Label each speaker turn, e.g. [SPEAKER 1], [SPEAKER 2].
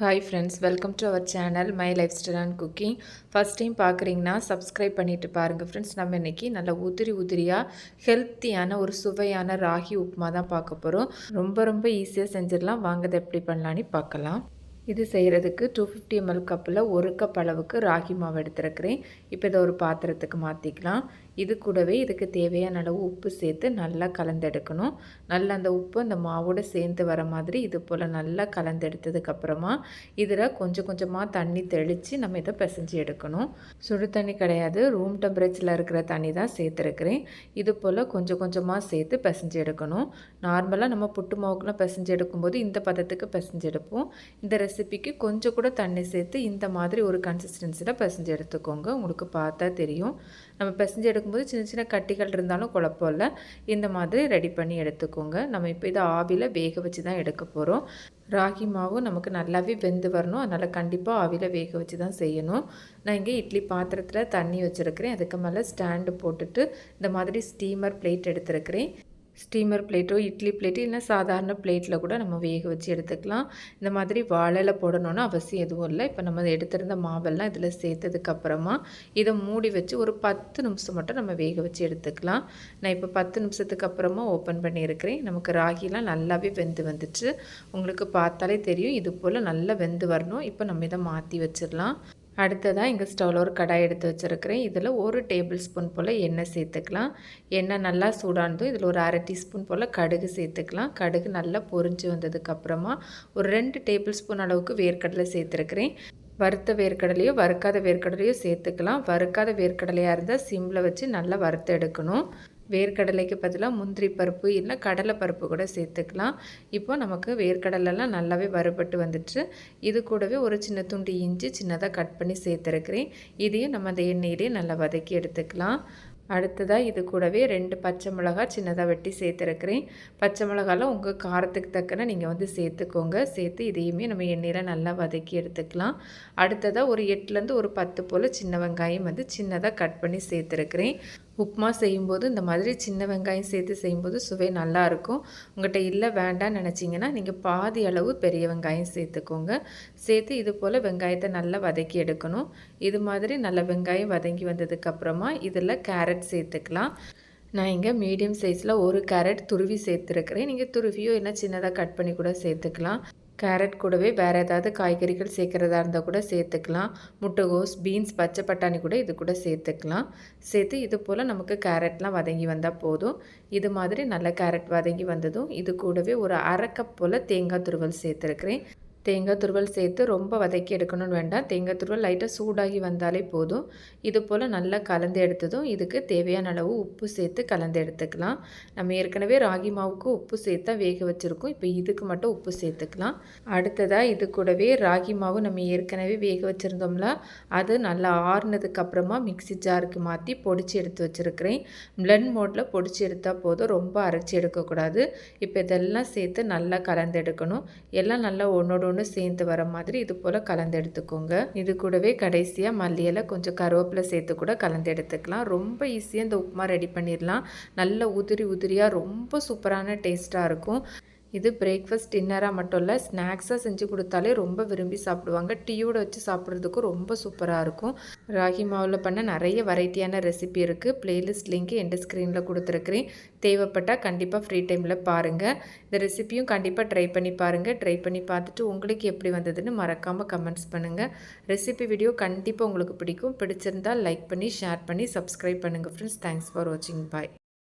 [SPEAKER 1] Hi friends welcome to our channel my lifestyle and cooking first time பார்க்குறீங்கன்னா subscribe பண்ணிவிட்டு பாருங்கள் friends நம்ம இன்றைக்கி நல்லா உதிரி உதிரியாக ஹெல்த்தியான ஒரு சுவையான ராகி உப்புமா தான் பார்க்க போகிறோம் ரொம்ப ரொம்ப ஈஸியாக செஞ்சிடலாம். வாங்கதை எப்படி பண்ணலான்னு பார்க்கலாம். இது செய்கிறதுக்கு டூ ஃபிஃப்டி எம்எல் கப்பில் ஒரு கப் அளவுக்கு ராகி மாவு எடுத்துருக்கிறேன். இப்போ இதை ஒரு பாத்திரத்துக்கு மாற்றிக்கலாம் இது கூடவே இதுக்கு தேவையான அளவு உப்பு சேர்த்து நல்லா கலந்தெடுக்கணும். நல்லா அந்த உப்பு அந்த மாவோடு சேர்ந்து வர மாதிரி இது போல் நல்லா கலந்தெடுத்ததுக்கப்புறமா இதில் கொஞ்சம் கொஞ்சமாக தண்ணி தெளித்து நம்ம இதை பிசைஞ்சு எடுக்கணும். சுடு தண்ணி கிடையாது. ரூம் டெம்பரேச்சரில் இருக்கிற தண்ணி தான் சேர்த்துருக்குறேன். இது போல் கொஞ்சம் கொஞ்சமாக சேர்த்து பிசைஞ்சு எடுக்கணும். நார்மலாக நம்ம புட்டு மாவுக்குலாம் பிசைஞ்சு எடுக்கும்போது இந்த பதத்துக்கு பிசைஞ்சு எடுப்போம். இந்த ரெசிபிக்கு கொஞ்சம் கூட தண்ணி சேர்த்து இந்த மாதிரி ஒரு கன்சிஸ்டன்சியில் பிசைஞ்சு எடுத்துக்கோங்க. உங்களுக்கு பார்த்தா தெரியும். நம்ம பிசைஞ்சு எடுக்கும்போது சின்ன சின்ன கட்டிகள் இருந்தாலும் குழப்பம் இல்லை. இந்த மாதிரி ரெடி பண்ணி எடுத்துக்கோங்க. நம்ம இப்போ இதை ஆவியில் வேக வச்சு தான் எடுக்க போகிறோம் ராகி மாவு நமக்கு நல்லாவே வெந்து வரணும். அதனால் கண்டிப்பாக ஆவியில் வேக வச்சு தான் செய்யணும். நான் இங்கே இட்லி பாத்திரத்தில் தண்ணி வச்சுருக்கிறேன். அதுக்கு மேலே ஸ்டாண்டு போட்டுட்டு இந்த மாதிரி ஸ்டீமர் பிளேட் எடுத்துருக்கிறேன். ஸ்டீமர் பிளேட்டோ இட்லி பிளேட்டு இல்லை சாதாரண பிளேட்டில் கூட நம்ம வேக வச்சு எடுத்துக்கலாம். இந்த மாதிரி வாழையில் போடணும்னு அவசியம் எதுவும் இல்லை. இப்போ நம்ம எடுத்திருந்த மாவெல்லாம் இதில் சேர்த்ததுக்கப்புறமா இதை மூடி வச்சு ஒரு பத்து நிமிஷம் மட்டும் நம்ம வேக வச்சு எடுத்துக்கலாம். நான் இப்போ பத்து நிமிஷத்துக்கு அப்புறமா ஓப்பன் பண்ணியிருக்கிறேன். நமக்கு ராகிலாம் நல்லாவே வெந்து வந்துச்சு. உங்களுக்கு பார்த்தாலே தெரியும். இது போல் நல்லா வெந்து வரணும். இப்போ நம்ம இதை மாற்றி வச்சிடலாம். அடுத்ததாக இங்கே ஸ்டவ்வில் ஒரு கடாய் எடுத்து வச்சுருக்கிறேன். இதில் ஒரு டேபிள் ஸ்பூன் போல் எண்ணெய் சேர்த்துக்கலாம். எண்ணெய் நல்லா சூடானதும் இதில் ஒரு அரை டீஸ்பூன் போல் கடுகு சேர்த்துக்கலாம். கடுகு நல்லா பொறிஞ்சு வந்ததுக்கப்புறமா ஒரு ரெண்டு டேபிள் ஸ்பூன் அளவுக்கு வேர்க்கடலை சேர்த்துருக்கிறேன். வறுத்த வேர்க்கடலையோ வறுக்காத வேர்க்கடலையோ சேர்த்துக்கலாம். வறுக்காத வேர்க்கடலையாக இருந்தால் சிம்மில் வச்சு நல்லா வறுத்து எடுக்கணும். வேர்க்கடலைக்கு பதிலாக முந்திரி பருப்பு இல்லை கடலை பருப்பு கூட சேர்த்துக்கலாம். இப்போ நமக்கு வேர்க்கடலெல்லாம் நல்லாவே வறுபட்டு வந்துட்டு இது கூடவே ஒரு சின்ன துண்டு இஞ்சி சின்னதாக கட் பண்ணி சேர்த்துருக்கிறேன். இதையும் நம்ம அந்த எண்ணெயிலே நல்லா வதக்கி எடுத்துக்கலாம். அடுத்ததாக இது கூடவே ரெண்டு பச்சை மிளகா சின்னதாக வெட்டி சேர்த்துருக்கிறேன். பச்சை மிளகாலாம் உங்கள் காரத்துக்கு தக்கன நீங்கள் வந்து சேர்த்துக்கோங்க. சேர்த்து இதையுமே நம்ம எண்ணெயில் நல்லா வதக்கி எடுத்துக்கலாம். அடுத்ததாக ஒரு எட்டுலேருந்து ஒரு பத்து போல் சின்ன வெங்காயம் வந்து சின்னதாக கட் பண்ணி சேர்த்துருக்கிறேன். உப்புமா செய்யும்போது இந்த மாதிரி சின்ன வெங்காயம் சேர்த்து செய்யும்போது சுவை நல்லாயிருக்கும் உங்கள்கிட்ட இல்லை வேண்டாம்னு நினச்சிங்கன்னா நீங்கள் பாதி அளவு பெரிய வெங்காயம் சேர்த்துக்கோங்க. சேர்த்து இது போல் வெங்காயத்தை நல்லா வதக்கி எடுக்கணும். இது மாதிரி நல்ல வெங்காயம் வதங்கி வந்ததுக்கப்புறமா இதில் கேரட் சேர்த்துக்கலாம். நான் இங்கே மீடியம் சைஸில் ஒரு கேரட் துருவி சேர்த்துருக்கிறேன். நீங்கள் துருவியோ என்ன சின்னதாக கட் பண்ணி கூட சேர்த்துக்கலாம். கேரட் கூடவே வேறு ஏதாவது காய்கறிகள் சேர்க்குறதா இருந்தால் கூட சேர்த்துக்கலாம். முட்டைகோஸ் பீன்ஸ் பச்சை பட்டாணி கூட இது கூட சேர்த்துக்கலாம். சேர்த்து இது போல் நமக்கு கேரட்லாம் வதங்கி வந்தால் போதும். இது மாதிரி நல்ல கேரட் வதங்கி வந்ததும் இது கூடவே ஒரு அரை கப் போல் தேங்காய் துருவல் சேர்த்துருக்குறேன். தேங்காய் துருவல் சேர்த்து ரொம்ப வதக்கி எடுக்கணும்னு வேண்டாம். தேங்காய் துருவல் லைட்டாக சூடாகி வந்தாலே போதும். இது போல் நல்லா கலந்து எடுத்ததும் இதுக்கு தேவையான அளவு உப்பு சேர்த்து கலந்து எடுத்துக்கலாம். நம்ம ஏற்கனவே ராகி மாவுக்கு உப்பு சேர்த்தா வேக வச்சுருக்கோம். இப்போ இதுக்கு மட்டும் உப்பு சேர்த்துக்கலாம். அடுத்ததாக இது கூடவே ராகி மாவு நம்ம ஏற்கனவே வேக வச்சுருந்தோம்ல அது நல்லா ஆறுனதுக்கப்புறமா மிக்சி ஜாருக்கு மாற்றி பொடிச்சு எடுத்து வச்சுருக்கிறேன். பிளண்ட் மோட்டில் பொடிச்சு எடுத்தால் போதும். ரொம்ப அரைச்சி எடுக்கக்கூடாது. இப்போ இதெல்லாம் சேர்த்து நல்லா கலந்து எடுக்கணும். எல்லாம் நல்லா ஒன்றோட ஒன்று சேர்ந்து வர மாதிரி இது போல் கலந்து எடுத்துக்கோங்க. இது கூடவே கடைசியாக மல்லியலை கொஞ்சம் கருவேப்பிலை சேர்த்து கூட கலந்து எடுத்துக்கலாம். ரொம்ப ஈஸியாக இந்த உப்புமா ரெடி பண்ணிடலாம் நல்ல உதிரி உதிரியாக ரொம்ப சூப்பரான டேஸ்ட்டாக இருக்கும். இது பிரேக்ஃபாஸ்ட் டின்னராக மட்டும் இல்லை ஸ்நாக்ஸாக செஞ்சு கொடுத்தாலே ரொம்ப விரும்பி சாப்பிடுவாங்க. டீயோட வச்சு சாப்பிட்றதுக்கும் ரொம்ப சூப்பராக இருக்கும். ராகி மாவில் பண்ண நிறைய வெரைட்டியான ரெசிபி இருக்குது பிளேலிஸ்ட் லிங்க் எந்த ஸ்க்ரீனில் கொடுத்துருக்குறேன். தேவைப்பட்டால் கண்டிப்பாக ஃப்ரீ டைமில் பாருங்கள் இந்த ரெசிப்பியும் கண்டிப்பாக ட்ரை பண்ணி பாருங்கள் ட்ரை பண்ணி பார்த்துட்டு உங்களுக்கு எப்படி வந்ததுன்னு மறக்காமல் கமெண்ட்ஸ் பண்ணுங்கள் ரெசிபி வீடியோ கண்டிப்பாக உங்களுக்கு பிடிக்கும். பிடிச்சிருந்தால் லைக் பண்ணி ஷேர் பண்ணி சப்ஸ்கிரைப் பண்ணுங்கள் ஃப்ரெண்ட்ஸ் தேங்க்ஸ் ஃபார் வாட்சிங் பாய்